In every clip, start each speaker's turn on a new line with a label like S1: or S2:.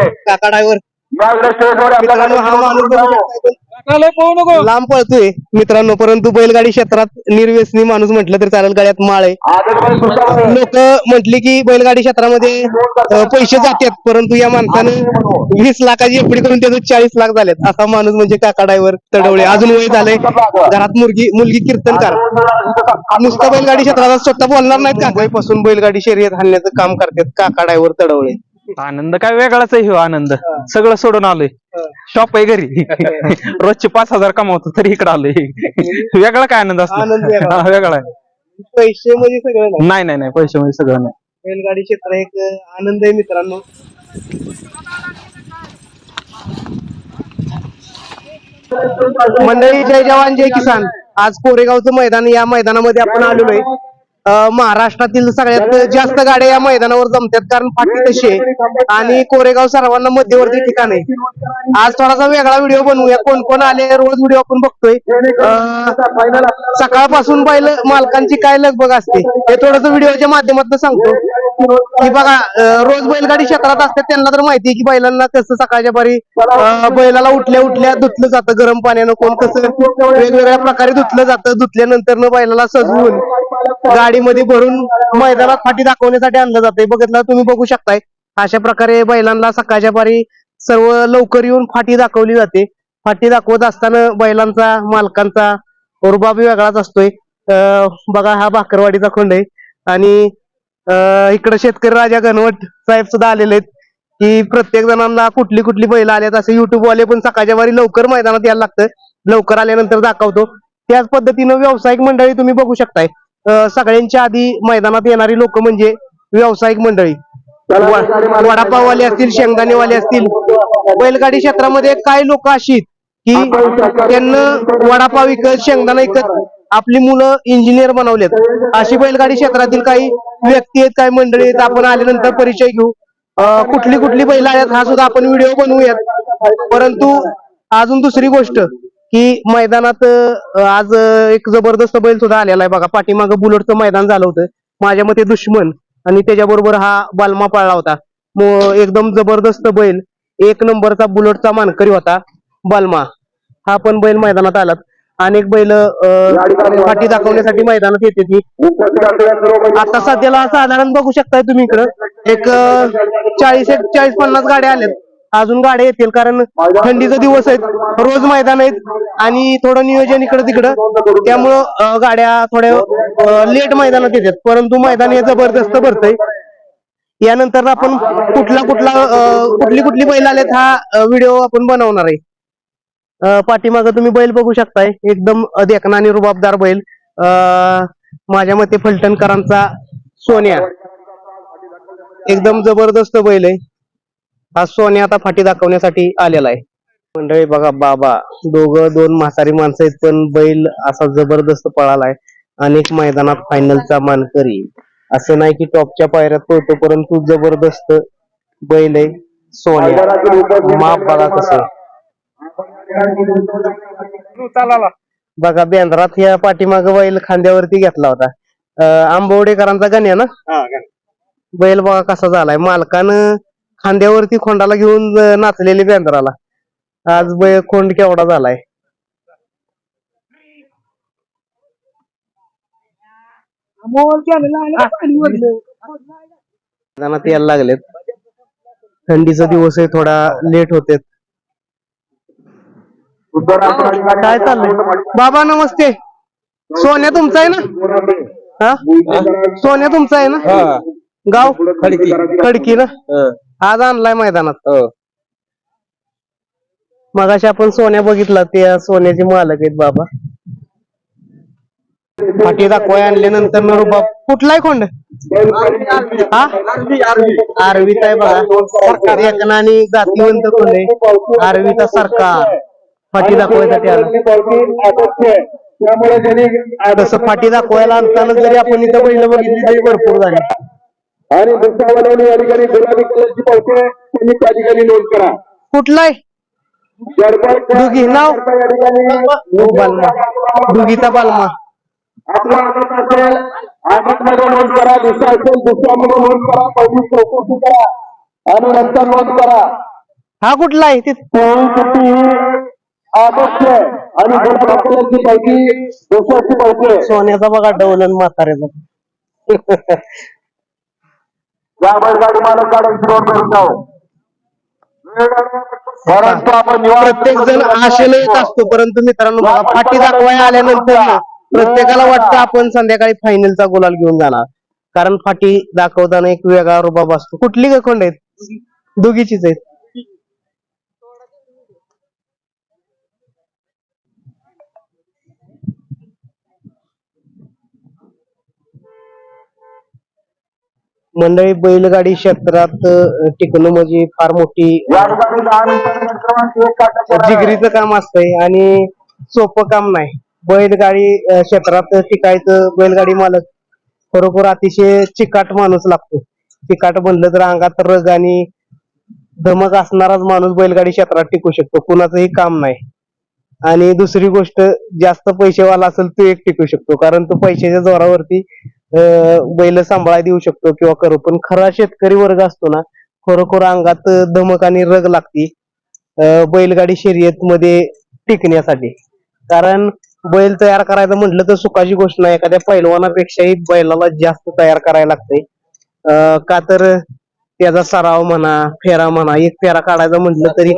S1: काका ड्रायव्हर मित्रांनो हा माणूस बघू शकताय पण लांब पळतोय मित्रांनो परंतु बैलगाडी क्षेत्रात निर्व्यसनी माणूस म्हटलं तर चालेल गाड्यात माळ आहे. लोक म्हटली की बैलगाडी क्षेत्रामध्ये अं, पैसे जातात परंतु या माणसानं वीस लाखाची एफडी करून त्याचं चाळीस लाख झालेत. असा माणूस म्हणजे काका ड्रायव्हर तडवळे. अजून वय झालंय. घरात मुलगी मुलगी कीर्तनकार. नुसतं बैलगाडी क्षेत्रात स्वतः बोलणार नाहीत काका पासून बैलगाडी शर्यत हाणण्याचं काम करतात काका ड्रायव्हर तडवळे.
S2: आनंद काय वेगळाच आहे ह्यो आनंद. सगळं सोडून आलोय. शॉप आहे घरी. रोजचे पाच हजार कमावतो तरी इकडे आलोय. वेगळा काय आनंद असतो?
S1: आनंद वेगळा.
S2: हा, वेगळा आहे.
S1: पैसे म्हणजे सगळं नाही.
S2: नाही नाही नाही. पैसे म्हणजे सगळं नाही.
S1: बैलगाडी क्षेत्र एक आनंद आहे मित्रांनो. मंडळी जय जवान जय किसान. आज कोरेगावचं मैदान या मैदानामध्ये आपण आलेलो आहे. महाराष्ट्रातील सगळ्यात जास्त गाड्या या मैदानावर जमतात कारण फाटी तशी आहे. आणि कोरेगाव सर्वांना मध्यवर्ती ठिकाण आहे. आज थोडासा वेगळा व्हिडिओ बनवूया. कोण कोण आले रोज व्हिडिओ आपण बघतोय. सकाळपासून बैल मालकांची काय लगबग असते हे थोडस व्हिडिओच्या माध्यमातून सांगतो. की बघा रोज बैलगाडी क्षेत्रात असतात त्यांना तर माहिती आहे की बैलांना कसं सकाळच्या पारी बैलाला उठल्या उठल्या धुतलं जातं गरम पाण्यानं. कोण कसं वेगवेगळ्या प्रकारे धुतलं जातं धुतल्यानंतर बैलाला सजवून गाडीमध्ये भरून मैदानात फाटी दाखवण्यासाठी आणलं जाते बघितलं तुम्ही बघू शकताय. अशा प्रकारे बैलांना सकाळच्या पारी सर्व लवकर येऊन फाटी दाखवली जाते. फाटी दाखवत असताना बैलांचा मालकांचा रुबाब वेगळाच असतोय. अं, बघा हा भाकरवाडीचा खोंड आहे. आणि इकडे शेतकरी राजा गणवट साहेब सुद्धा आलेले आहेत की प्रत्येक जणांना कुठली कुठली बैल आल्यात असे युट्यूब वाले पण सकाळच्या वारी लवकर मैदानात यायला लागतं लवकर आल्यानंतर दाखवतो. त्याच पद्धतीनं व्यावसायिक मंडळी तुम्ही बघू शकताय. सगळ्यांच्या आधी मैदानात येणारी लोक म्हणजे व्यावसायिक मंडळी. वडापाववाले असतील शेंगदाणेवाले असतील. बैलगाडी क्षेत्रामध्ये काही लोक अशी की त्यांना वडापाव विकत शेंगदाणा विकत आपली मुलं इंजिनियर बनवलेत. अशी बैलगाडी क्षेत्रातील काही व्यक्ती आहेत काही मंडळी आहेत. आपण आल्यानंतर परिचय घेऊ. कुठली कुठली बैल आहेत हा सुद्धा आपण व्हिडिओ बनवूयात. परंतु अजून दुसरी गोष्ट की मैदानात आज एक जबरदस्त बैल सुद्धा आलेला आहे बघा. पाठीमागं बुलेटचं मैदान झालं होतं. माझ्या मते दुश्मन. आणि त्याच्याबरोबर हा बालमा पाळला होता. एकदम जबरदस्त बैल. एक नंबरचा बुलेटचा मानकरी होता बालमा. हा पण बैल मैदानात आलात. अनेक बैल पाठी दाखवण्यासाठी मैदानात येते ती. आता सध्याला साधारण बघू शकताय तुम्ही इकडं. एक चाळीस एक चाळीस पन्नास गाड्या आल्यात. अजून गाड्या येतील कारण थंडीचे दिवस आहेत. रोज मैदान आहेत आणि थोडं नियोजन इकडं तिकडं. त्यामुळं गाड्या थोड्या लेट मैदानात येतात. परंतु मैदान हे जबरदस्त भरतंय. यानंतर आपण कुठला कुठला कुठली कुठली बैल आलेत हा व्हिडिओ आपण बनवणार आहे. पाठीमागं तुम्ही बैल बघू शकताय. एकदम देखना आणि रुबाबदार बैल. माझ्या मते फलटणकरांचा सोन्या. एकदम जबरदस्त बैल आहे. हा सोन्या आता फाटी दाखवण्यासाठी आलेला आहे. मंडळी बघा बाबा दोघं दोन म्हातारी माणसं आहेत पण बैल असा जबरदस्त पळालाय. अनेक मैदानात फायनलचा मानकरी. असं नाही की टॉपच्या पायऱ्यात पळतो परंतु जबरदस्त बैल आहे सोन्या माप बघा कसं. बघा बेंद्रात ह्या पाठीमाग बैल खांद्यावरती घेतला होता. अं, आंबवडेकरांचा गण्या ना? बैल बघा कसा झालाय. मालकानं खांद्यावरती खोंडाला घेऊन नाचलेले बेंद्राला. आज खोंड केवढा झालाय? मैदानात यायला लागलेत. थंडीचा दिवस आहे थोडा लेट होते काय चाललंय? बाबा नमस्ते. सोन्या तुमचा आहे ना? हा? सोन्या तुमचा आहे ना? गाव? खडकी. खडकी ना? आज आणलाय मैदानात. मगाशी आपण सोन्या बघितला त्या सोन्याचे मालक आहेत बाबा. फाटी दाखवाय आणल्यानंतर ना रुबाब कुठलाय हा? आरवीत आहे बघा. एकना आणि जातीवंत खोंड आहे? आरवीचा सरकार. फाटी दाखवायसाठी आला. तसं फाटी दाखवायला आणताना जरी आपण इथं पहिलं बघितली तरी भरपूर झाली.
S3: आणि दुसऱ्यावाल्याने या ठिकाणी गुलाबी कलरची पावते त्यांनी त्या ठिकाणी नोंद करा.
S1: कुठलाय. दुगी नाव?
S3: या ठिकाणी
S1: बालमा दुगीचा बालमा.
S3: आपला आदत असेल. आदतमध्ये नोंद करा. दुसरा असेल दुसऱ्यामध्ये नोंद करा. पहिली चौकशी करा. आणि नंतर नोंद करा.
S1: हा कुठला आहे?
S3: ही आहे. आणि गुलाबी कलरची पावती दुसऱ्याची पावती आहे.
S1: सोन्याचा बघा डवलन म्हाताऱ्याचा.
S3: या बैलगाडी मालक गाड्यांची नोंद करून जाऊ परंतु आपण
S1: प्रत्येक जण आशेनं येत असतो परंतु मित्रांनो बघा फाटी दाखवाय आल्यानंतर ना प्रत्येकाला वाटतं आपण संध्याकाळी फायनलचा गुलाल घेऊन जाणार. कारण फाटी दाखवताना एक वेगळा रुबाब असतो. कुठली ग कोंड आहेत? दोघीचीच आहेत. मंडळी बैलगाडी क्षेत्रात अं, टिकणं म्हणजे फार मोठी जिगरीचं काम असतंय आणि सोपं काम नाही. बैलगाडी क्षेत्रात टिकायचं बैलगाडी मालक खरोखर अतिशय चिकाट माणूस लागतो. चिकाट म्हणलं तर अंगात रग आणि धमक असणाराच माणूस बैलगाडी क्षेत्रात टिकू शकतो. कुणाचंही काम नाही. आणि दुसरी गोष्ट जास्त पैसेवाला असेल तो एक टिकू शकतो. कारण तो पैशाच्या जोरावरती बैल सांभाळा देऊ शकतो किंवा करू. पण खरा शेतकरी वर्ग असतो ना खरोखर अंगात धमक आणि रग लागती. बैलगाडी शर्यत मध्ये टिकण्यासाठी. कारण बैल तयार करायचं म्हटलं तर सुखाची गोष्ट नाही. एखाद्या पैलवानापेक्षाही बैलाला जास्त तयार करायला लागते. का तर त्याचा सराव म्हणा फेरा म्हणा एक फेरा काढायचा म्हटलं तरी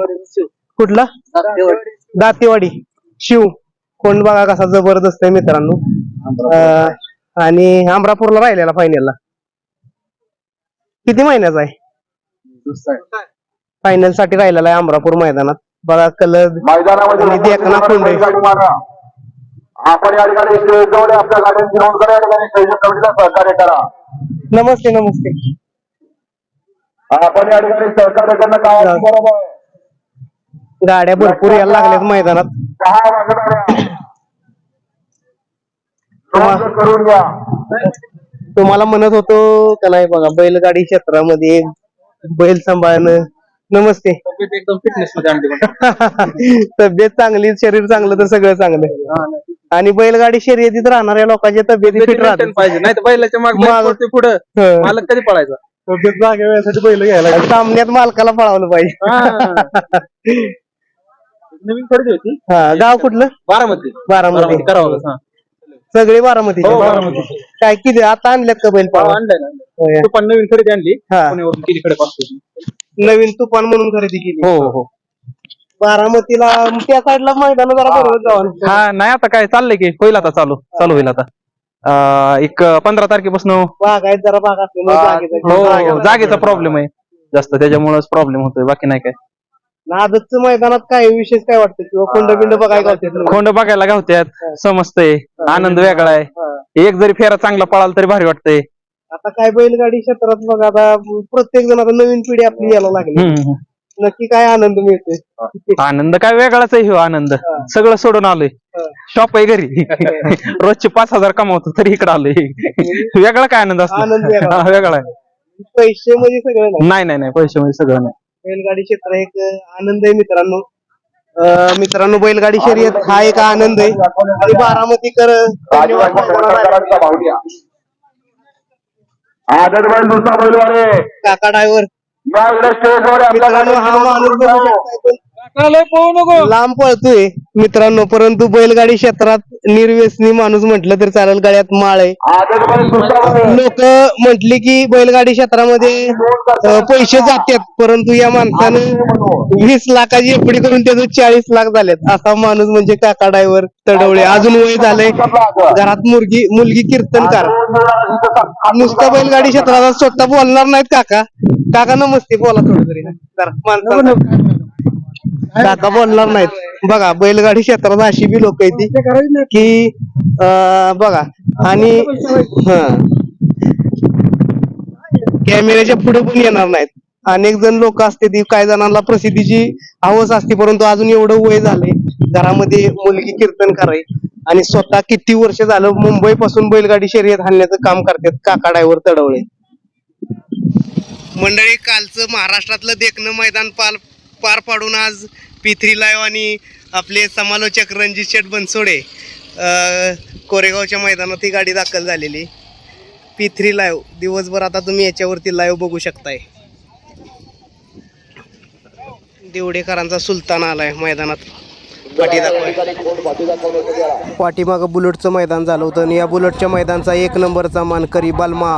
S1: कुठला? दातेवाडी. शिव. कोण बघा कसा जबरदस्त आहे मित्रांनो. आणि अमरापूरला राहिलेला फायनलला किती महिन्याचा आहे? फायनलसाठी राहिलेला आहे अमरापूर मैदानात. बघा कलर
S3: मैदानामध्ये
S1: देखना कोंड नमस्ते नमस्ते. गाड्या भरपूर यायला लागल्यात मैदानात.
S3: करून घ्या.
S1: तुम्हाला म्हणत होतो का नाही बघा बैलगाडी क्षेत्रामध्ये बैल सांभाळणं. नमस्ते.
S2: एकदम फिटनेस मध्ये आणली
S1: तब्येत चांगली शरीर चांगलं तर सगळं चांगलं. आणि बैलगाडी शर्यतीत राहणाऱ्या लोकांच्या तब्येती फिट राहतात
S2: पाहिजे नाही तर बैलाच्या माग
S1: माग-
S2: पुढे.
S1: हं.
S2: मालक कधी पळायचा?
S1: तब्येत जागेसाठी बैल घ्यायला सामन्यात मालकाला पळावलं पाहिजे.
S2: नवीन खरेदी होती?
S1: हा गाव कुठलं?
S2: बारामती.
S1: बारामती.
S2: करावं हा.
S1: सगळे बारामती
S2: हो, बारामतीचे.
S1: काय किती? आता आणल्यात का बैल पळावं?
S2: आणलंय ना
S1: होय.
S2: तू पण नवीन खरेदी आणली.
S1: हा.
S2: पुण्यावरून पाहतो
S1: नवीन तुफान म्हणून खरेदी केली.
S2: हो हो.
S1: बारामतीला त्या साईडला मैदान जरा बरोबर जाऊन
S2: हा नाही आता काय चाललंय की होईल आता चालू. चालू होईल आता. अं, एक पंधरा तारखेपासून हो
S1: जरा असल्यामुळे जागेचा-
S2: हो,
S1: जागेचा
S2: प्रॉब्लेम आहे. जास्त त्याच्यामुळेच प्रॉब्लेम होतोय बाकी नाही काय.
S1: नादतचं मैदानात काय विशेष काय वाटतं? किंवा कोंड बिंड बघाय गावते
S2: खोंड बघायला गावत्यात. समजतंय. आनंद वेगळा आहे. एक जरी फेरा चांगला पळाला तरी भारी वाटतंय.
S1: आता काय बैलगाडी क्षेत्रात बघा आता प्रत्येक जण आता नवीन पिढी आपली यायला लागली.
S2: हम्म.
S1: नक्की काय आनंद मिळतोय?
S2: आनंद काय वेगळाच आहे हो आनंद. सगळं सोडून आलोय. शॉप आहे घरी. रोजचे पाच हजार कमावतो तरी इकडे आलोय. वेगळा काय आनंद असतो?
S1: आनंद वेगळा.
S2: हा, वेगळा आहे.
S1: पैसे म्हणजे सगळं नाही.
S2: नाही नाही नाही. पैसे म्हणजे सगळं नाही.
S1: बैलगाडी क्षेत्र एक आनंद आहे मित्रांनो. अं, मित्रांनो बैलगाडी शर्यत हा एक आनंद आहे. आणि बारामतीकर धन्यवाद.
S3: राजवाडा भाव द्या आदर बैल दुसरा बैलवाले
S1: काका ड्रायव्हर
S3: या इकडे स्टेजवर आपल्या
S1: मित्रांनो हा माणूस बघू
S3: गाड्यांची
S1: शकताय पण लांब पळतोय मित्रांनो परंतु बैलगाडी क्षेत्रात निर्व्यसनी माणूस म्हटलं तर चालेल गळ्यात माळ आहे. लोक म्हटली की बैलगाडी क्षेत्रामध्ये पैसे जातात परंतु या माणसानं वीस लाखाची एफडी करून त्याचं चाळीस लाख झालेत. असा माणूस म्हणजे काका ड्रायव्हर तडवळे. अजून वय झालंय. घरात मुलगी मुलगी कीर्तनकार. नुसतं बैलगाडी क्षेत्रात स्वतः बोलणार नाहीत काका. काका नमस्ते बोला थोडं तरी. जरा माणसाला. काका बोलणार नाहीत. बघा बैलगाडी क्षेत्रात अशी बी लोक आहेत की अं, बघा आणि हं. कॅमेऱ्याच्या पुढे पण येणार नाहीत. अनेक जण लोक असते ती काही जणांना प्रसिद्धीची हवस असते परंतु अजून एवढं वय झालंय. घरामध्ये मुलगी कीर्तन कराय आणि स्वतः किती वर्ष झालं मुंबई पासून बैलगाडी शर्यत हाणण्याचं काम करतात काका ड्रायव्हर तडवळे. मंडळी कालचं महाराष्ट्रातलं देखणं मैदान पाल पार पाडून आज पिथरी लाईव्ह आणि आपले समालोचक रणजित शेठ बनसोडे कोरेगावच्या मैदानात ही गाडी दाखल झालेली. पी थ्री लाईव्ह दिवसभर आता तुम्ही याच्यावरती लाईव्ह बघू शकताय. देवडेकरांचा सुलतान आलाय मैदानात. पाठी दाखवाय. पाठीमागं बुलेटचं मैदान झालं होतं आणि या बुलेटच्या मैदानचा एक नंबरचा मानकरी बालमा.